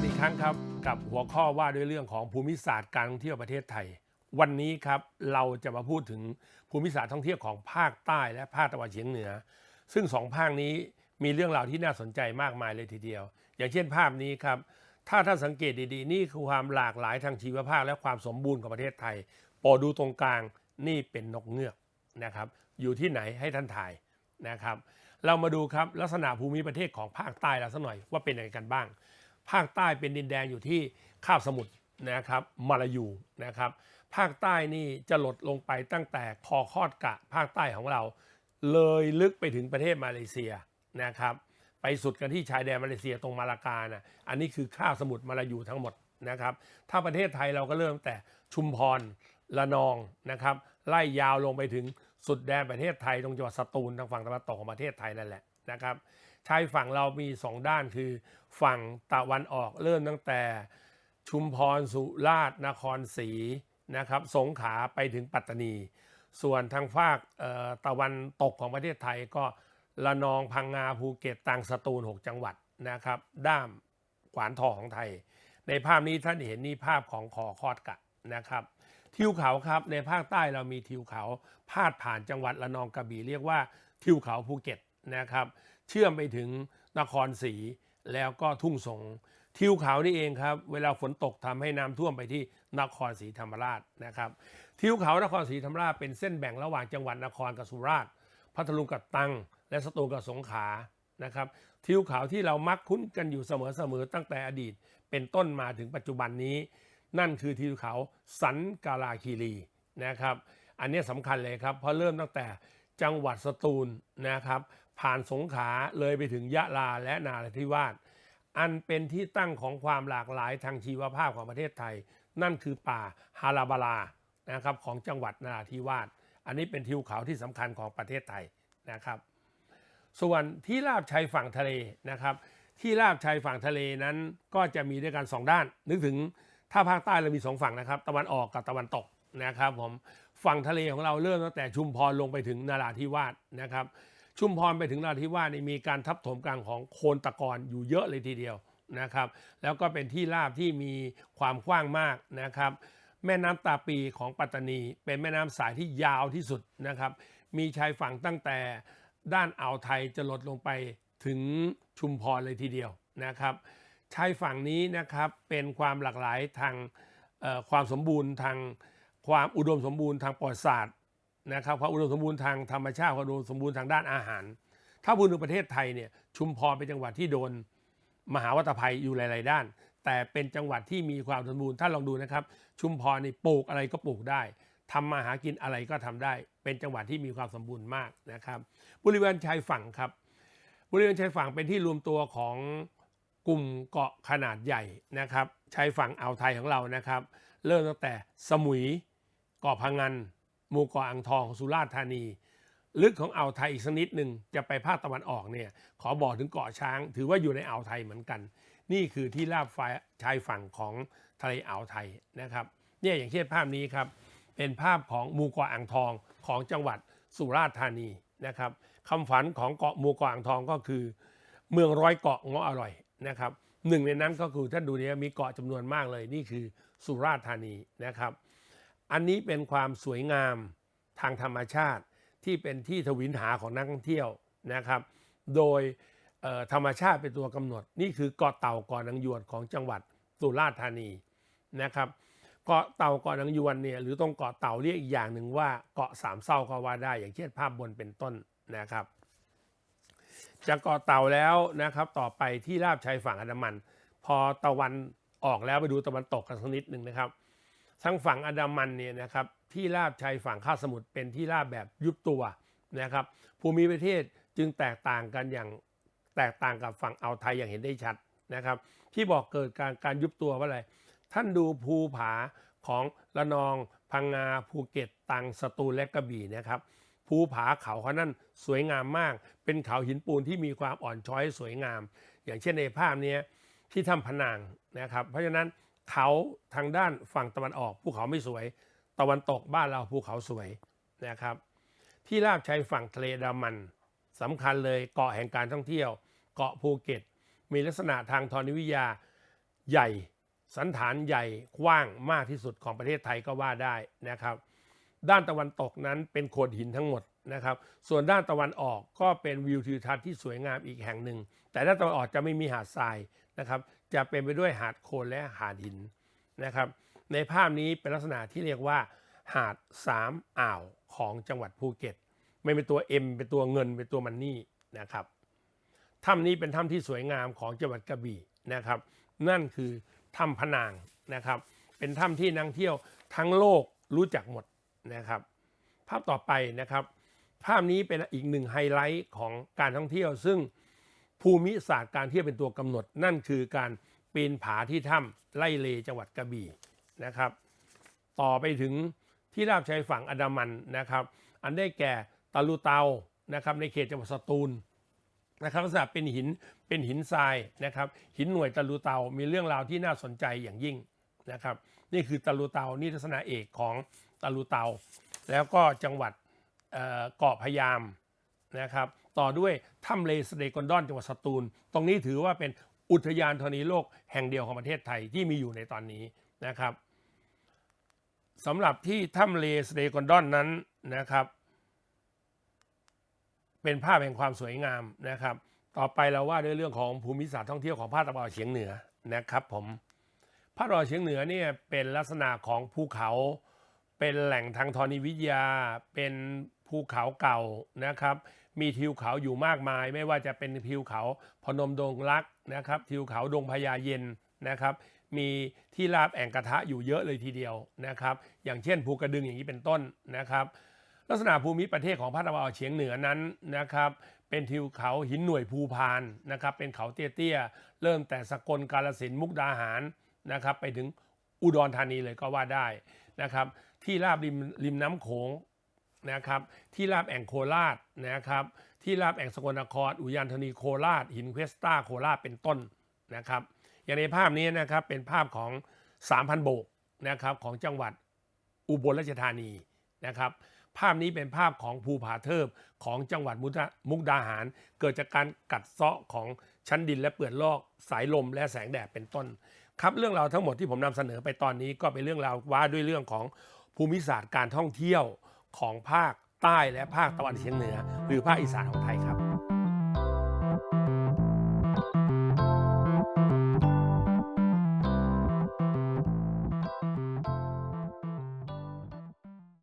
กันอีกครั้งครับ กับหัวข้อว่าด้วยเรื่องของภูมิศาสตร์การท่องเที่ยวประเทศไทย วันนี้ครับเราจะมาพูดถึงภูมิศาสตร์ท่องเที่ยวของภาคใต้และภาคตะวันเฉียงเหนือ ซึ่งสองภาคนี้มีเรื่องราวที่น่าสนใจมากมายเลยทีเดียว อย่างเช่นภาพนี้ครับ ถ้าท่านสังเกตดีๆ นี่คือความหลากหลายทางชีวภาพและความสมบูรณ์ของประเทศไทยโปรดูตรงกลางนี่เป็นนกเงือกนะครับ อยู่ที่ไหนให้ท่านถ่ายนะครับ เรามาดูครับลักษณะภูมิประเทศของภาคใต้เราสักหน่อยว่าเป็นยังไงกันบ้าง ภาคใต้เป็นดินแดนอยู่ที่คาบสมุทรนะครับมาลายูนะครับภาคใต้นี่จะหลดลงไปตั้งแต่คอคอดกะภาคใต้ของเรา เลยลึกไปถึงประเทศมาเลเซียนะครับไปสุดกันที่ชายแดนมาเลเซียตรงมาลากานะอันนี้คือคาบสมุทรมาลายูทั้งหมดนะครับ ถ้าประเทศไทยเราก็เริ่มแต่ชุมพรละนองนะครับ ไล่ยาวลงไปถึงสุดแดนประเทศไทยตรงจังหวัดสตูลทางฝั่งตะวันตกของประเทศไทยนั่นแหละนะครับ ชายฝั่งเรามีสองด้านคือ ฝั่งตะวันออกเริ่มตั้งแต่ชุมพรสุราษฎร์นครศรีนะครับสงขลาไปถึงปัตตานี ส่วนทางภาคตะวันตกของประเทศไทยก็ละนองพังงาภูเก็ตตรังสตูล 6 จังหวัดนะครับ ด้ามขวานทองของไทย ในภาพนี้ท่านเห็นนี่ภาพของขอคอดกะนะครับ ทิวเขาครับในภาคใต้เรามีทิวเขาพาดผ่านจังหวัดละนองกระบี่เรียกว่าทิวเขาภูเก็ต นะครับ เชื่อมไปถึงนครศรีแล้วก็ทุ่งสงทิวเขานี่เองครับ เวลาฝนตกทำให้น้ำท่วมไปที่นครศรีธรรมราชนะครับทิวเขานครศรีธรรมราชเป็นเส้นแบ่งระหว่างจังหวัดนครกับสุราษฎร์พัทลุงกับตรัง และสตูลกับสงขลานะครับทิวเขาที่เรามักคุ้นกันอยู่เสมอๆตั้งแต่อดีต เป็นต้นมาถึงปัจจุบันนี้ นั่นคือทิวเขาสันกาลาคีรีนะครับ อันนี้สำคัญเลยครับเพราะเริ่มตั้งแต่จังหวัดสตูลนะครับ ผ่านสงขาเลยไปถึงยะลาและนาราธิวาสอันเป็นที่ตั้งของความหลากหลายทางชีวภาพของประเทศไทย นั่นคือป่าฮาราบาลานะครับของจังหวัดนาราธิวาสอันนี้เป็นทิวเขาที่สำคัญของประเทศไทยนะครับ ส่วนที่ราบชายฝั่งทะเลนะครับ ที่ราบชายฝั่งทะเลนั้นก็จะมีด้วยกันสองด้าน นึกถึงถ้าภาคใต้เรามีสองฝั่งนะครับ ตะวันออกกับตะวันตกนะครับผมฝั่งทะเลของเราเริ่มตั้งแต่ชุมพรลงไปถึงนาราธิวาสนะครับ ชุมพรไปถึงนราธิวาสนี่มีการทับถมกันของโคลนตะกอนอยู่เยอะเลยทีเดียวนะครับ แล้วก็เป็นที่ราบที่มีความกว้างมากนะครับ แม่น้ำตาปีของปัตตานี เป็นแม่น้ำสายที่ยาวที่สุดนะครับ มีชายฝั่งตั้งแต่ด้านอ่าวไทยจะลดลงไปถึงชุมพรเลยทีเดียวนะครับชายฝั่งนี้นะครับเป็นความหลากหลายทางความสมบูรณ์ทางความอุดมสมบูรณ์ทางประวัติศาสตร์ นะครับความอุดมสมบูรณ์ทางธรรมชาติความอุดมสมบูรณ์ทางด้านอาหาร ถ้าพูดถึงประเทศไทยเนี่ยชุมพรเป็นจังหวัดที่โดนมหาวัตภัยอยู่หลาย ๆ ด้าน แต่เป็นจังหวัดที่มีความสมบูรณ์ท่านลองดูนะครับ ชุมพรนี่ปลูกอะไรก็ปลูกได้ทำมาหากินอะไรก็ทำได้ เป็นจังหวัดที่มีความสมบูรณ์มากนะครับ บริเวณชายฝั่งครับ บริเวณชายฝั่งเป็นที่รวมตัวของกลุ่มเกาะขนาดใหญ่นะครับชายฝั่งอ่าวไทยของเรานะครับ เริ่มตั้งแต่สมุยเกาะพังงาน หมู่เกาะอ่างทองสุราษฎร์ธานี ลึกของอ่าวไทยอีกสักนิดหนึ่งจะไปภาคตะวันออกเนี่ยขอบอกถึงเกาะช้าง ถือว่าอยู่ในอ่าวไทยเหมือนกัน นี่คือที่ราบฟ้าชายฝั่งของทะเลอ่าวไทยนะครับเนี่ยอย่างเช่นภาพนี้ครับเป็นภาพของหมู่เกาะอ่างทองของจังหวัดสุราษฎร์ธานีนะครับคำฝันของเกาะหมู่เกาะอ่างทองก็คือ เมืองร้อยเกาะงาะอร่อยนะครับหนึ่งในนั้นก็คือท่านดูเนี่ยมีเกาะจำนวนมากเลยนี่คือสุราษฎร์ธานีนะครับ อันนี้เป็นความสวยงามทางธรรมชาติที่เป็นที่ทวินหาของนักท่องเที่ยวนะครับ โดยธรรมชาติเป็นตัวกำหนด นี่คือเกาะเต่าเกาะนางยวดของจังหวัดสุราษฎร์ธานีนะครับ เกาะเต่าเกาะนางยวนเนี่ยหรือตรงเกาะเต่าเรียกอีกอย่างหนึ่งว่าเกาะสามเศร้าก็ว่าได้ อย่างเช่นภาพบนเป็นต้นนะครับ จากเกาะเต่าแล้วนะครับ ต่อไปที่ราบชายฝั่งอันดามัน พอตะวันออกแล้วไปดูตะวันตกกันสักนิดหนึ่งนะครับ ทั้งฝั่งอันดามันเนี่ยนะครับที่ราบชายฝั่งคาสมุทรเป็นที่ราบแบบยุบตัวนะครับภูมิประเทศจึงแตกต่างกันอย่างแตกต่างกับฝั่งอ่าวไทยอย่างเห็นได้ชัดนะครับ ที่บอกเกิดการการยุบตัวว่าอะไร ท่านดูภูผาของระนองพังงาภูเก็ตตังสตูลและกระบี่นะครับภูผาเขาเขานั่นสวยงามมาก เป็นเขาหินปูนที่มีความอ่อนช้อยสวยงาม อย่างเช่นในภาพนี้ที่ถ้ำพนางนะครับ เพราะฉะนั้น เขาทางด้านฝั่งตะวันออกภูเขาไม่สวย ตะวันตกบ้านเราภูเขาสวยนะครับ ที่ราบชายฝั่งทะเลดามันสำคัญเลยเกาะแห่งการท่องเที่ยว เกาะภูเก็ต มีลักษณะทางธรณีวิทยาใหญ่สันฐานใหญ่กว้างมากที่สุดของประเทศไทยก็ว่าได้นะครับ ด้านตะวันตกนั้นเป็นโขดหินทั้งหมดนะครับ ส่วนด้านตะวันออกก็เป็นวิวทิวทัศน์ที่สวยงามอีกแห่งหนึ่ง แต่ด้านตะวันออกจะไม่มีหาดทรายนะครับ จะเป็นไปด้วยหาดโคลนและหาดหินนะครับ ในภาพนี้เป็นลักษณะที่เรียกว่า หาดสามอ่าวของจังหวัดภูเก็ต ไม่เป็นตัว M เป็นตัวเงินเป็นตัวมันนี่นะครับถ้ำนี้เป็นถ้ำที่สวยงามของจังหวัดกระบี่นะครับ นั่นคือถ้ำพนางนะครับ เป็นถ้ำที่นักท่องเที่ยวทั้งโลกรู้จักหมดนะครับ ภาพต่อไปนะครับ ภาพนี้เป็นอีกหนึ่งไฮไลท์ของการท่องเที่ยวซึ่ง ภูมิศาสตร์การเที่ยวเป็นตัวกำหนด นั่นคือการปีนผาที่ถ้ำไล่เลจังหวัดกระบี่นะครับ ต่อไปถึงที่ราบชายฝั่งอันดามันนะครับ อันได้แก่ตะลุเตานะครับในเขตจังหวัดสตูลนะครับลักษณะเป็นหินเป็นหินทรายนะครับ หินหน่วยตะลูเตา มีเรื่องราวที่น่าสนใจอย่างยิ่งนะครับ นี่คือตะลูเตานี่ลักษณะเอกของตะลูเตา แล้วก็จังหวัดเกาะพยามนะครับ ต่อด้วยถ้ำเลสเดกอนดอนจังหวัดสตูล ตรงนี้ถือว่าเป็นอุทยานธรณีโลกแห่งเดียวของประเทศไทยที่มีอยู่ในตอนนี้นะครับสำหรับที่ถ้ำเลสเดกอนดอนนั้นนะครับ เป็นภาพแห่งความสวยงามนะครับ ต่อไปเราว่าด้วยเรื่องของภูมิศาสตร์ท่องเที่ยวของภาคตะวันออกเฉียงเหนือนะครับผมภาคตะวันออกเฉียงเหนือเนี่ยเป็นลักษณะของภูเขา เป็นแหล่งทางธรณีวิทยา เป็นภูเขาเก่านะครับ มีทิวเขาอยู่มากมาย ไม่ว่าจะเป็นทิวเขาพนมดงรักนะครับ ทิวเขาดงพญาเย็นนะครับ มีที่ราบแอ่งกระทะอยู่เยอะเลยทีเดียวนะครับ อย่างเช่นภูกระดึงอย่างนี้เป็นต้นนะครับ ลักษณะภูมิประเทศของภาคตะวันออกเฉียงเหนือนั้นนะครับเป็นทิวเขาหินหน่วยภูพานนะครับ เป็นเขาเตี้ยๆ เริ่มแต่สกลกาลสินมุกดาหารนะครับ ไปถึงอุดรธานีเลยก็ว่าได้นะครับ ที่ราบริมริมน้ำโขงนะครับที่ราบแอ่งโคราชนะครับที่ราบแอ่งสกลนคร อุยานธานีโคราช หินเควสตาโคราชเป็นต้นนะครับอย่างในภาพนี้นะครับเป็นภาพของ 3,000 โบกนะครับของจังหวัดอุบลราชธานีนะครับภาพนี้เป็นภาพของภูผาเทิบของจังหวัดมุกดาหาร เกิดจากการกัดเซาะของชั้นดินและเปลือกลอกสายลมและแสงแดดเป็นต้น ครับเรื่องราวทั้งหมดที่ผมนำเสนอไปตอนนี้ก็เป็นเรื่องราวว่าด้วยเรื่องของ ภูมิศาสตร์การท่องเที่ยวของภาคใต้และภาคตะวันเฉียงเหนือ หรือภาคอีสานของไทยครับ